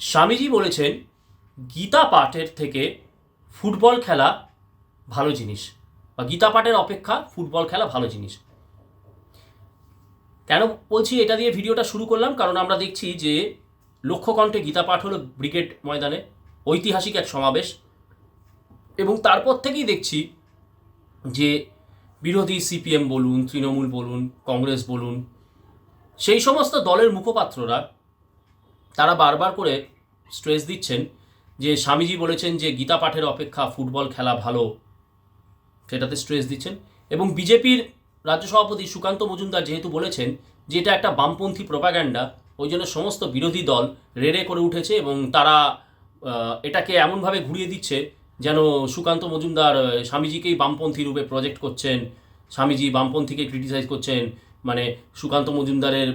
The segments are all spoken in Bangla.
স্বামীজি বলেছেন, গীতা পাঠের থেকে ফুটবল খেলা ভালো জিনিস বা গীতা পাঠের অপেক্ষা ফুটবল খেলা ভালো জিনিস। কেন বলছি এটা দিয়ে ভিডিওটা শুরু করলাম? কারণ আমরা দেখছি যে লক্ষ্যকণ্ঠে গীতা পাঠ হলো ব্রিগেড ময়দানে, ঐতিহাসিক এক সমাবেশ। এবং তারপর থেকেই দেখছি যে বিরোধী সিপিএম বলুন, তৃণমূল বলুন, কংগ্রেস বলুন, সেই সমস্ত দলের মুখপাত্ররা তারা বারবার করে স্ট্রেস দিচ্ছেন যে স্বামীজি বলেছেন যে গীতা পাঠের অপেক্ষা ফুটবল খেলা ভালো। সেটাতে স্ট্রেস দিচ্ছেন। এবং বিজেপির রাজ্য সভাপতি সুকান্ত মজুমদার যেহেতু বলেছেন যে এটা একটা বামপন্থী প্রপাগ্যান্ডা ওই জন্য সমস্ত বিরোধী দল রেড়ে করে উঠেছে এবং তারা এটাকে এমনভাবে ঘুরিয়ে দিচ্ছে যেন সুকান্ত মজুমদার স্বামীজিকেই বামপন্থী রূপে প্রজেক্ট করছেন, স্বামীজি বামপন্থীকে ক্রিটিসাইজ করছেন। মানে সুকান্ত মজুমদারের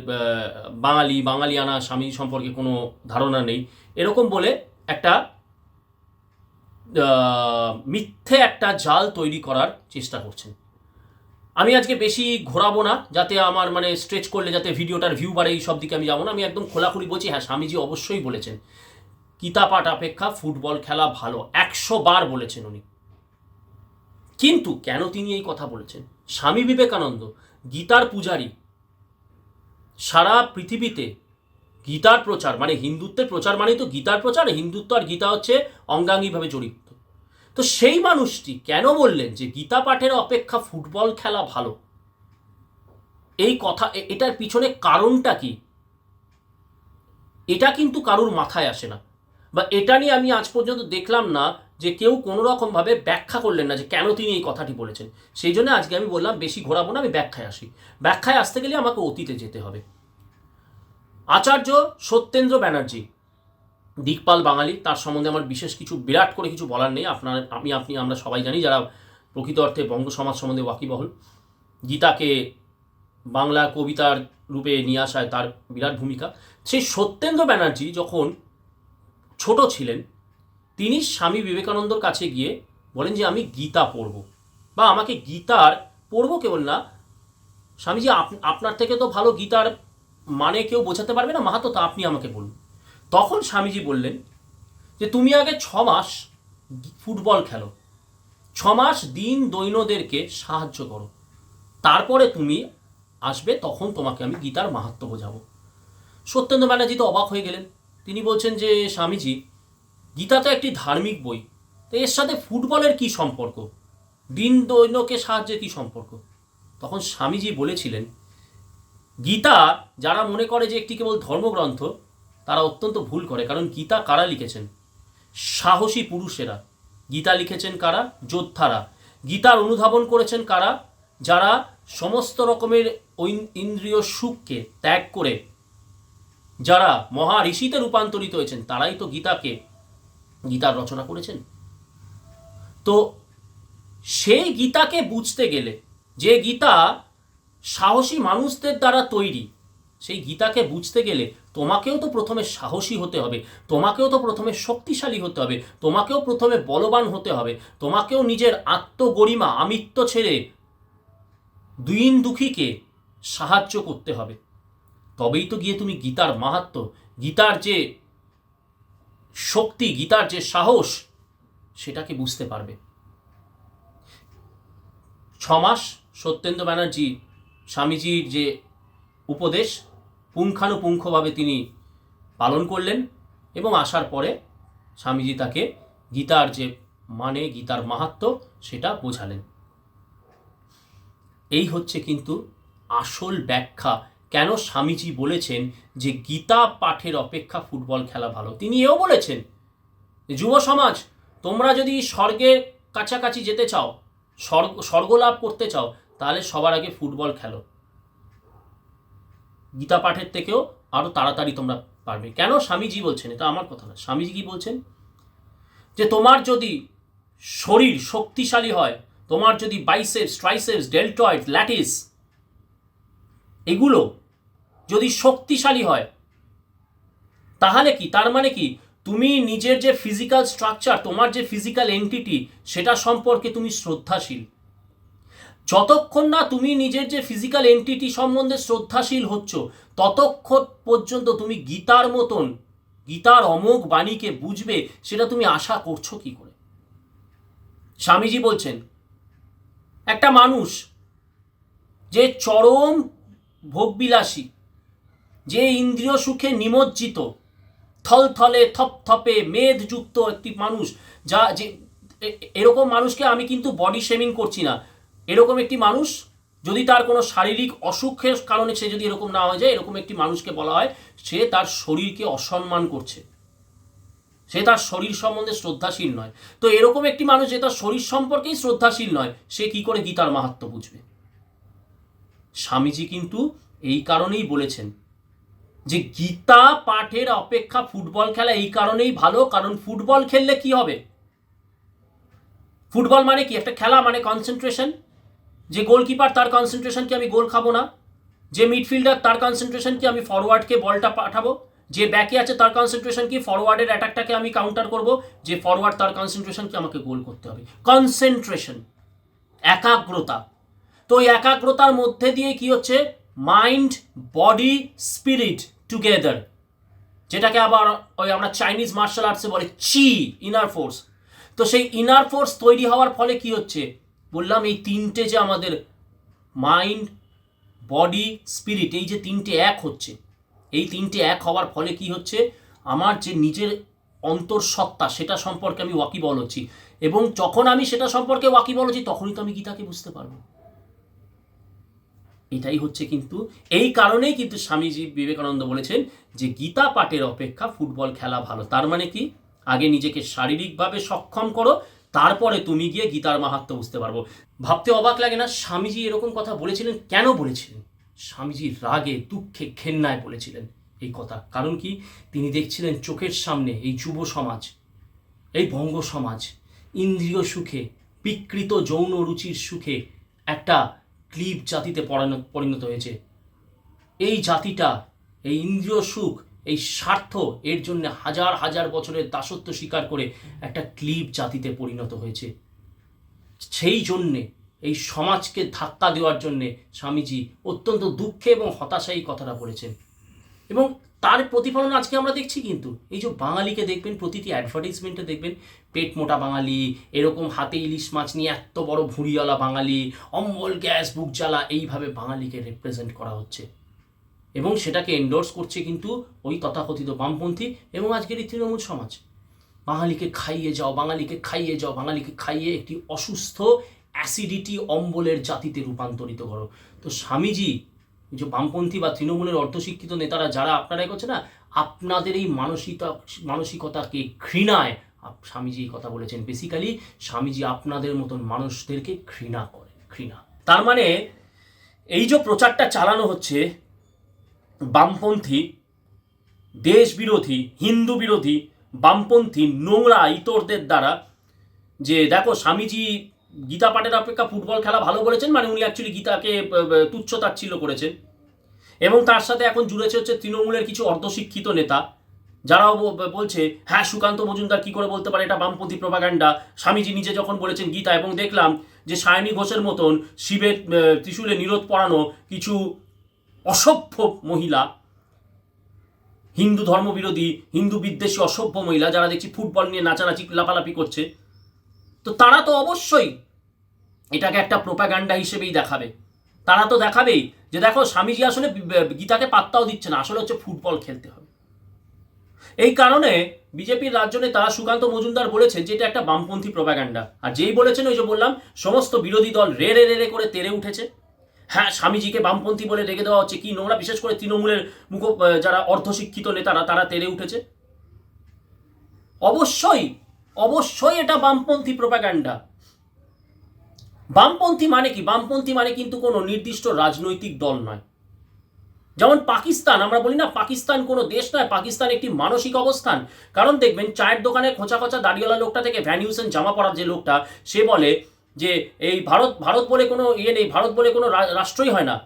বাঙালি, বাঙালিয়ানা স্বামী সম্পর্কে কোনো ধারণা নেই। এরকম বলে একটা মিথ্যে একটা জাল তৈরি করার চেষ্টা করছেন। আমি আজকে বেশি ঘোরাবো না, যাতে আমার মানে স্ট্রেচ করলে যাতে ভিডিওটার ভিউ বাড়ে, এই সব দিকে আমি যাব না। আমি একদম খোলাখুলি বলছি হ্যাঁ স্বামীজি অবশ্যই বলেছেন গীতা পাঠ অপেক্ষা ফুটবল খেলা ভালো, একশো বার বলেছেন উনি। কিন্তু কেন তিনি এই কথা বলেছেন? স্বামী বিবেকানন্দ গীতার পূজারী। সারা পৃথিবীতে গীতার প্রচার মানে হিন্দুত্বের প্রচার মানেই তো গীতার প্রচার, হিন্দুত্ব আর গীতা হচ্ছে অঙ্গাঙ্গিভাবে জড়িত। তো সেই মানুষটি কেন বললেন যে গীতা পাঠের অপেক্ষা ফুটবল খেলা ভালো? এই কথা এটার পিছনে কারণটা কি? এটা কিন্তু কারুর মাথায় আসে না। বা এটা নিয়ে আমি আজ পর্যন্ত দেখলাম না যে কেউ কোনো রকমভাবে ব্যাখ্যা করলেন না যে কেন তিনি এই কথাটি বলেছেন। সেই জন্য আজকে আমি বললাম, বেশি ঘোরাবো না, আমি ব্যাখ্যায় আসি। ব্যাখ্যায় আসতে গেলে আমাকে অতীতে যেতে হবে। আচার্য সত্যেন্দ্র ব্যানার্জি, দিকপাল বাঙালি, তার সম্বন্ধে আমার বিশেষ কিছু, বিরাট করে কিছু বলার নেই। আপনার, আমি, আপনি, আমরা সবাই জানি যারা প্রকৃত অর্থে বঙ্গ সমাজ সম্বন্ধে ওয়াকিবহল। গীতাকে বাংলা কবিতার রূপে নিয়ে আসায় তার বিরাট ভূমিকা। সেই সত্যেন্দ্র ব্যানার্জি যখন ছোট ছিলেন তিনি স্বামী বিবেকানন্দর কাছে গিয়ে বলেন যে, আমি গীতা পড়ব। বা, আমাকে গীতার পড়ব কেবল না। স্বামীজি, আপ- আপনার থেকে তো ভালো গীতার মানে কেউ বোঝাতে পারবে না, মাহাতো, তা আপনি আমাকে বলুন। তখন স্বামীজি বললেন যে, তুমি আগে ছ মাস ফুটবল খেলো। ছ মাস দিন দৈনদেরকে সাহায্য করো। তারপরে তুমি আসবে, তখন তোমাকে আমি গীতার মাহাত্ম বোঝাবো। সত্যেন্দ্র ব্যানার্জি তো অবাক হয়ে গেলেন। তিনি বলছেন যে, স্বামীজি গীতা তো একটি ধার্মিক বই। তো এর সাথে ফুটবলের কি সম্পর্ক? দিন দৈনকে সাহায্যের কি সম্পর্ক? তখন স্বামীজি বলেছিলেন, গীতা, যারা মনে করে যে একটি কেবল ধর্মগ্রন্থ, তারা অত্যন্ত ভুল করে, কারণ গীতা কারা লিখেছেন? সাহসী পুরুষেরা। গীতা লিখেছেন কারা? যোদ্ধারা। গীতার অনুধাবন করেছেন কারা? যারা সমস্ত রকমের ইন্দ্রিয় সুখকে ত্যাগ করে, যারা মহা ঋষিতে রূপান্তরিত হয়েছেন, তারাই তো গীতাকে গীতার রচনা করেছেন। তো সেই গীতাকে বুঝতে গেলে, যে গীতা সাহসী মানুষদের দ্বারা তৈরি, সেই গীতাকে বুঝতে গেলে তোমাকেও তো প্রথমে সাহসী হতে হবে, তোমাকেও তো প্রথমে শক্তিশালী হতে হবে, তোমাকেও প্রথমে বলবান হতে হবে, তোমাকেও নিজের আত্মগরিমা, আমিত্ব ছেড়ে দুইন দুঃখীকে সাহায্য করতে হবে। তবেই তো গিয়ে তুমি গীতার মাহাত্ম, গীতার যে শক্তি, গীতার যে সাহস, সেটাকে বুঝতে পারবে। ছমাস সত্যেন্দ্র ব্যানার্জি স্বামীজির যে উপদেশ, পুঙ্খানুপুঙ্খভাবে তিনি পালন করলেন এবং আসার পরে স্বামীজি তাকে গীতার যে মানে গীতার মাহাত্ম সেটা বোঝালেন। এই হচ্ছে কিন্তু আসল ব্যাখ্যা কেন স্বামীজি বলেছেন যে গীতা পাঠের অপেক্ষা ফুটবল খেলা ভালো? তিনি এও বলেছেন যুব সমাজ, তোমরা যদি স্বর্গের কাছাকাছি যেতে চাও, স্বর্গ স্বর্গ লাভ করতে চাও, তাহলে সবার আগে ফুটবল খেলো। গীতা পাঠের থেকেও আরও তাড়াতাড়ি তোমরা পারবে। কেন স্বামীজি বলছেন? এটা আমার কথা না। স্বামীজি কি বলছেন? যে তোমার যদি শরীর শক্তিশালী হয়, তোমার যদি বাইসেপস ট্রাইসেপস ডেল্টয়েড ল্যাটিস এগুলো যদি শক্তিশালী হয়, তাহলে কি? তার মানে কি? তুমি নিজের যে ফিজিক্যাল স্ট্রাকচার তোমার যে ফিজিক্যাল এন্টিটি সেটা সম্পর্কে তুমি শ্রদ্ধাশীল। যতক্ষণ না তুমি নিজের যে ফিজিক্যাল এন্টিটি সম্বন্ধে শ্রদ্ধাশীল হচ্ছ, ততক্ষণ পর্যন্ত তুমি গীতার মতন, গীতার অমোঘ বাণীকে বুঝবে, সেটা তুমি আশা করছ কি করে? স্বামীজি বলছেন, একটা মানুষ যে চরম ভোগবিলাসী যে ইন্দ্রিয় সুখে নিমজ্জিত, থলথলে, থপথপে, মেদযুক্ত একটি মানুষ, যা যে এরকম মানুষকে আমি কিন্তু বডি শেমিং করছি না। এরকম একটি মানুষ, যদি তার কোনো শারীরিক অসুখের কারণে সে যদি এরকম না হয়ে যায়, এরকম একটি মানুষকে বলা হয়, সে তার শরীরকে অসম্মান করছে। সে তার শরীর সম্বন্ধে শ্রদ্ধাশীল নয়। তো এরকম একটি মানুষ যে তার শরীর সম্পর্কেই শ্রদ্ধাশীল নয়, সে কি করে গীতার মাহাত্ম বুঝবে? স্বামীজি কিন্তু এই কারণেই বলেছেন যে গীতা পাঠের অপেক্ষা ফুটবল খেলা এই কারণেই ভালো, কারণ ফুটবল খেললে কি হবে? ফুটবল মানে কি? একটা খেলা মানে কনসেন্ট্রেশন যে গোলকিপার তার কনসেন্ট্রেশন কি আমি গোল খাব না। যে মিডফিল্ডার তার কনসেন্ট্রেশন কি আমি ফরওয়ার্ডকে বলটা পাঠাবো। যে ব্যাকে আছে তার কনসেন্ট্রেশন কি? ফরওয়ার্ডের অ্যাটাকটাকে আমি কাউন্টার করব। যে ফরওয়ার্ড তার কনসেন্ট্রেশন কি আমাকে গোল করতে হবে। কনসেন্ট্রেশন একাগ্রতা। তো একাগ্রতার মধ্যে দিয়ে কি হচ্ছে? মাইন্ড বডি স্পিরিট টুগেদার যেটাকে আবার ওই আমরা চাইনিজ মার্শাল আর্টসে বলে চি ইনার ফোর্স তো সেই ইনার ফোর্স তৈরি হওয়ার ফলে কি হচ্ছে? বললাম এই তিনটে যে আমাদের মাইন্ড বডি স্পিরিট এই যে তিনটে এক হচ্ছে। এই তিনটে এক হওয়ার ফলে কি হচ্ছে? আমার যে নিজের অন্তঃসত্ত্বা, সেটা সম্পর্কে আমি ওয়াকিবল হচ্ছি এবং যখন আমি সেটা সম্পর্কে ওয়াকিবল হচ্ছি তখনই তো আমি গীতাকে বুঝতে পারব। এটাই হচ্ছে কিন্তু, এই কারণেই কিন্তু স্বামীজি বিবেকানন্দ বলেছেন যে গীতা পাঠের অপেক্ষা ফুটবল খেলা ভালো। তার মানে কি? আগে নিজেকে শারীরিকভাবে সক্ষম করো, তারপরে তুমি গিয়ে গীতার মাহাত্ম বুঝতে পারব। ভাবতে অবাক লাগে না, স্বামীজি এরকম কথা বলেছিলেন? কেন বলেছিলেন? স্বামীজি রাগে, দুঃখে, ঘেন্নায় বলেছিলেন এই কথা। কারণ কি? তিনি দেখছিলেন চোখের সামনে এই যুব সমাজ, এই বঙ্গ সমাজ, ইন্দ্রিয় সুখে, বিকৃত যৌন রুচির সুখে একটা ক্লিব জাতিতে পরিণত হয়েছে। এই জাতিটা, এই ইন্দ্রিয় সুখ, এই স্বার্থ, এর জন্য হাজার হাজার বছরের দাসত্ব স্বীকার করে একটা ক্লিপ জাতিতে পরিণত হয়েছে। সেই জন্যে, এই সমাজকে ধাক্কা দেওয়ার জন্যে স্বামীজি অত্যন্ত দুঃখে এবং হতাশায় কথাটা বলেছেন। এবং তার প্রতিফলন আজকে আমরা দেখছি কিন্তু। এই যে বাঙালিকে দেখবেন, প্রতিটি অ্যাডভার্টাইজমেন্টে দেখবেন, পেট মোটা বাঙালি, এরকম হাতে ইলিশ মাছ নিয়ে এত বড় ভুঁড়িওয়ালা বাঙালি, অম্বল, গ্যাস, বুক জ্বালা, এইভাবে বাঙালিকে রিপ্রেজেন্ট করা হচ্ছে। এবং সেটাকে এন্ডোর্স করছে কিন্তু ওই তথাকথিত বামপন্থী এবং আজকের এই তৃণমূল সমাজ। বাঙালিকে খাইয়ে যাও, বাঙালিকে খাইয়ে যাও, বাঙালিকে খাইয়ে একটি অসুস্থ অ্যাসিডিটি অম্বলের জাতিতে রূপান্তরিত করো। তো স্বামীজি যে বামপন্থী বা তৃণমূলের অর্ধশিক্ষিত নেতারা যারা আপনারাই করছে না? আপনাদের এই মানসিকতা মানসিকতাকে ঘৃণায় স্বামীজি এই কথা বলেছেন। বেসিক্যালি স্বামীজি আপনাদের মতন মানুষদেরকে ঘৃণা করে, ঘৃণা। তার মানে এই যে প্রচারটা চালানো হচ্ছে, বামপন্থী দেশ বিরোধী হিন্দু বিরোধী বামপন্থী নোংরা ইতরদের দ্বারা, যে দেখো স্বামীজি গীতা পাঠের অপেক্ষা ফুটবল খেলা ভালো বলেছেন মানে উনি অ্যাকচুয়ালি গীতাকে তুচ্ছ তাচ্ছিল্য করেছেন। এবং তার সাথে এখন জুড়েছে হচ্ছে তৃণমূলের কিছু অর্ধশিক্ষিত নেতা, যারাও বলছে হ্যাঁ সুকান্ত মজুমদার কি করে বলতে পারে? এটা বামপন্থী প্রভাগান্ডা স্বামীজি নিজে যখন বলেছেন গীতা, এবং দেখলাম যে সায়নী ঘোষের মতন শিবের ত্রিশূলে নিরোধ পড়ানো কিছু অসভ্য মহিলা, হিন্দু ধর্মবিরোধী, হিন্দু বিদ্বেষী অসভ্য মহিলা, যারা দেখছি ফুটবল নিয়ে নাচানাচি, লাফালাফি করছে, তো তারা তো অবশ্যই এটাকে একটা প্রোপাগান্ডা হিসেবেই দেখাবে। তারা তো দেখাবেই যে দেখো স্বামীজি আসলে গীতাকে পাত্তাও দিচ্ছে না, আসলে হচ্ছে ফুটবল খেলতে হবে। এই কারণে বিজেপির রাজ্য নেতা সুকান্ত মজুমদার বলেছেন যে এটা একটা বামপন্থী প্রোপাগান্ডা আর যেই বলেছেন, ওই যে বললাম, সমস্ত বিরোধী দল রে রে রে করে তেরে উঠেছে। হ্যাঁ স্বামীজিকে বামপন্থী বলে রেখে দেওয়া হচ্ছে, কি নোংরা, বিশেষ করে তৃণমূলের মুখ যারা অর্ধশিক্ষিত নেতারা, তারা তেরে উঠেছে। অবশ্যই অবশ্যই এটা বামপন্থী প্রোপাগান্ডা বামপন্থী মানে কি? বামপন্থী মানে কিন্তু কোনো নির্দিষ্ট রাজনৈতিক দল নয়। যেমন পাকিস্তান, আমরা বলি না পাকিস্তান কোনো দেশ নয়, পাকিস্তান একটি মানসিক অবস্থান। কারণ দেখবেন, চায়ের দোকানে খোঁচা খোঁচা দাড়িওয়ালা লোকটা থেকে ভ্যানিউসেন জামা পরার যে লোকটা, সে বলে যে, এই ভারত ভারত বলে কোনো ইয়ে নেই, ভারত বলে কোনো রাষ্ট্রই হয় না।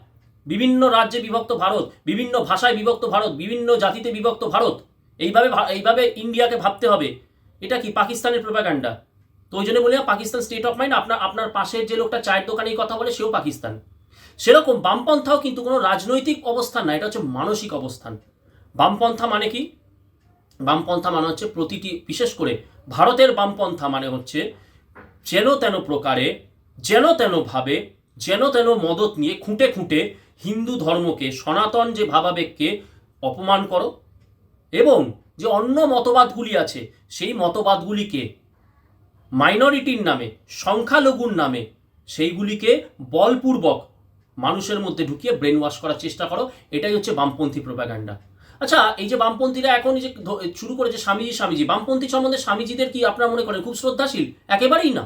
বিভিন্ন রাজ্যে বিভক্ত ভারত, বিভিন্ন ভাষায় বিভক্ত ভারত, বিভিন্ন জাতিতে বিভক্ত ভারত। এইভাবে এইভাবে ইন্ডিয়াকে ভাবতে হবে। এটা কি পাকিস্তানের প্রোপাগান্ডা তো ওই জন্য বলি পাকিস্তান স্টেট অফ মাইন্ড আপনার আপনার পাশের যে লোকটা চায়ের দোকানে কথা বলে, সেও পাকিস্তান। সেরকম বামপন্থাও কিন্তু কোনো রাজনৈতিক অবস্থান না, এটা হচ্ছে মানসিক অবস্থান। বামপন্থা মানে কি? বামপন্থা মানে হচ্ছে প্রতিটি, বিশেষ করে ভারতের বামপন্থা মানে হচ্ছে যেন তেন প্রকারে, যেন তেন ভাবে, যেন তেন মদত নিয়ে খুঁটে খুঁটে হিন্দু ধর্মকে, সনাতন যে ভাবাবেগকে অপমান করো। এবং যে অন্য মতবাদগুলি আছে, সেই মতবাদগুলিকে মাইনরিটির নামে, সংখ্যালঘুর নামে, সেইগুলিকে বলপূর্বক মানুষের মধ্যে ঢুকিয়ে ব্রেন ওয়াশ করার চেষ্টা করো। এটাই হচ্ছে বামপন্থী প্রোপাগান্ডা আচ্ছা এই যে বামপন্থীরা এখন যে শুরু করেছে স্বামীজি স্বামীজি, বামপন্থী সম্বন্ধে স্বামীজিদের কি আপনারা মনে করেন খুব শ্রদ্ধাশীল? একেবারেই না।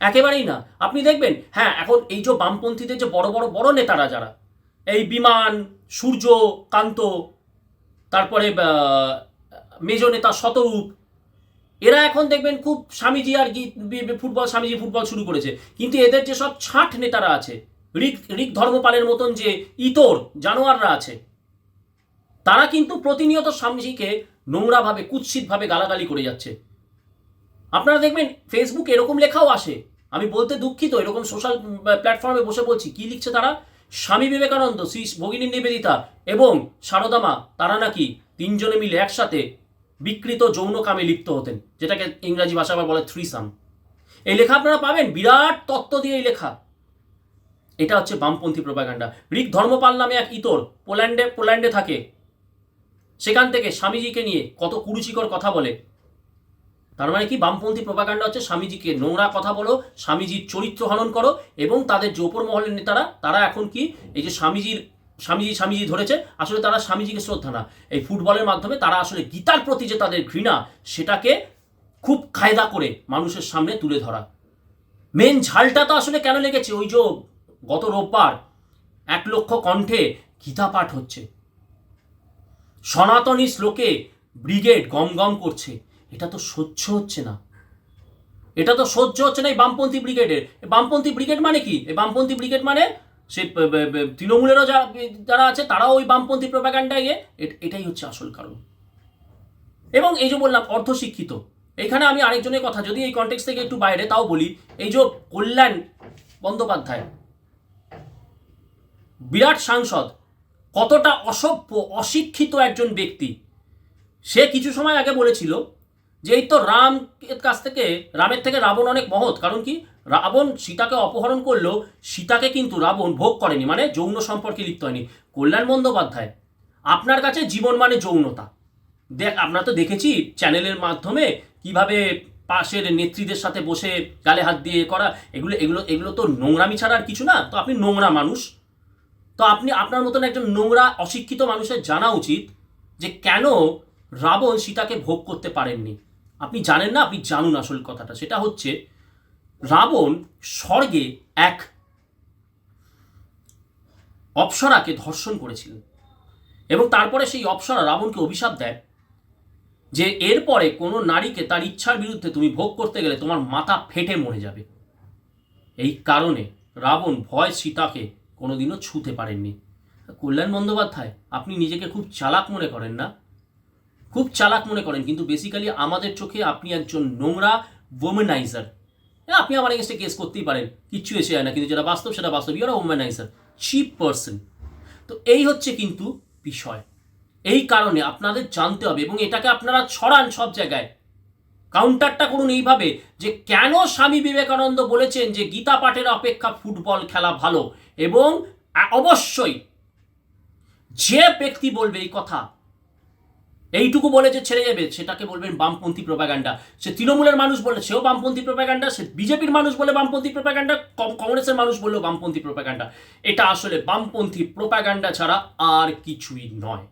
একেবারেই না। আপনি দেখবেন হ্যাঁ এখন এই যে বামপন্থীদের যে বড় বড় বড় নেতারা যারা, এই বিমান, সূর্য, কান্ত, তারপরে মেজ নেতা শতরূপ এরা এখন দেখবেন খুব স্বামীজি আর ফুটবল, স্বামীজি ফুটবল শুরু করেছে। কিন্তু এদের যে সব ছাঁট নেতারা আছে রিক রিক ধর্মপালের মতন যে ইতর জানোয়াররা আছে, তারা কিন্তু প্রতিনিয়ত স্বামীজিকে নোংরাভাবে, কুৎসিতভাবে গালাগালি করে যাচ্ছে। আপনারা দেখবেন ফেসবুকে এরকম লেখাও আসে। আমি বলতে দুঃখিত, এরকম সোশ্যাল প্ল্যাটফর্মে বসে বলছি, কি লিখছে তারা? স্বামী বিবেকানন্দ, শ্রী ভগিনী নিবেদিতা এবং সারদামা তারা নাকি তিনজনে মিলে একসাথে বিকৃত যৌন কামে লিপ্ত হতেন, যেটাকে ইংরাজি ভাষা আবার বলে থ্রিসাম এই লেখা আপনারা পাবেন, বিরাট তত্ত্ব দিয়ে এই লেখা। এটা হচ্ছে বামপন্থী প্রপাগান্ডা রিক ধর্মপাল নামে এক ইতর পোল্যান্ডে পোল্যান্ডে থাকে। সেখান থেকে স্বামীজিকে নিয়ে কত কুরুচিকর কথা বলে। তার মানে কি? বামপন্থী প্রপাগান্ডা হচ্ছে স্বামীজিকে নোংরা কথা বলো, স্বামীজির চরিত্র হনন করো, এবং তাদের যে ওপর মহলের নেতারা, তারা এখন কি? এই যে স্বামীজির স্বামীজি স্বামীজি ধরেছে, আসলে তারা স্বামীজিকে শ্রদ্ধা না। এই ফুটবলের মাধ্যমে তারা আসলে গীতার প্রতি যে তাদের ঘৃণা, সেটাকে খুব কায়দা করে মানুষের সামনে তুলে ধরা। মেন ঝালটা তো আসলে কেন লেগেছে? ওই যে গত রোববার এক লক্ষ কণ্ঠে গীতা পাঠ হচ্ছে। সনাতনী শ্লোকে ব্রিগেড গম গম করছে। এটা তো সহ্য হচ্ছে না। এটা তো সহ্য হচ্ছে না এই বামপন্থী ব্রিগেডের। বামপন্থী ব্রিগেড মানে কি? এই বামপন্থী ব্রিগেড মানে সে তৃণমূলেরও যা, যারা আছে, তারাও ওই বামপন্থী প্রপাগান্ডায় ইয়ে এটাই হচ্ছে আসল কারণ। এবং এই যে বললাম, অর্ধশিক্ষিত। এখানে আমি আরেকজনের কথা, যদি এই কন্টেক্স থেকে একটু বাইরে, তাও বলি, এই যে কল্যাণ বন্দ্যোপাধ্যায়, বিরাট সাংসদ, কতটা অসভ্য, অশিক্ষিত একজন ব্যক্তি, সে কিছু সময় আগে বলেছিল যে, এই তো রাম কাছ থেকে, রামের থেকে রাবণ অনেক মহৎ, কারণ কি? রাবণ সীতাকে অপহরণ করলেও সীতাকে কিন্তু রাবণ ভোগ করেনি মানে যৌন সম্পর্কে লিপ্ত হয়নি। কল্যাণ বন্দ্যোপাধ্যায়, আপনার কাছে জীবন মানে যৌনতা। দেখ, আমরা তো দেখেছি চ্যানেলের মাধ্যমে কীভাবে পাশের নেত্রীদের সাথে বসে গালে হাত দিয়ে করা, এগুলো এগুলো এগুলো তো নোংরামি ছাড়া আর কিছু না, তো আপনি নোংরা মানুষ। তো আপনি, আপনার মতন একজন নোংরা, অশিক্ষিত মানুষের জানা উচিত যে কেন রাবণ সীতাকে ভোগ করতে পারেননি। আপনি জানেন না, আপনি জানুন আসল কথাটা। সেটা হচ্ছে রাবণ স্বর্গে এক অপ্সরাকে ধর্ষণ করেছিলেন। এবং তারপরে সেই অপ্সরা রাবণকে অভিশাপ দেয় যে এরপরে কোনো নারীকে তার ইচ্ছার বিরুদ্ধে তুমি ভোগ করতে গেলে তোমার মাথা ফেটে মরে যাবে। এই কারণে রাবণ ভয় সীতাকে কোনোদিনও ছুঁতে পারেননি। কল্যাণ বন্দ্যোপাধ্যায়, আপনি নিজেকে খুব চালাক মনে করেন না? খুব চালাক মনে করেন, কিন্তু বেসিক্যালি আমাদের চোখে আপনি একজন নোংরা ওমেনাইজার আপনি আমার এগেস্টে কেস করতেই পারেন। কিচ্ছু এসে যায় না, কিন্তু যেটা বাস্তব, সেটা বাস্তব। ইউর ওমেনাইজার চিপ পার্সন তো এই হচ্ছে কিন্তু বিষয়। এই কারণে আপনাদের জানতে হবে এবং এটাকে আপনারা ছড়ান সব জায়গায়। কাউন্টারটা করুন এইভাবে যে কেন স্বামী বিবেকানন্দ বলেছেন যে গীতা পাঠের অপেক্ষা ফুটবল খেলা ভালো এবং অবশ্যই যে ব্যক্তি বলবে এই কথা এইটুকু বলে যে ছেড়ে যাবে, সেটাকে বলবেন বামপন্থী প্রপাগান্ডা সে তৃণমূলের মানুষ বলে, সেও বামপন্থী প্রপাগান্ডা সে বিজেপির মানুষ বলে বামপন্থী প্রপাগান্ডা কংগ্রেসের মানুষ বললেও বামপন্থী প্রপাগান্ডা এটা আসলে বামপন্থী প্রপাগান্ডা ছাড়া আর কিছুই নয়।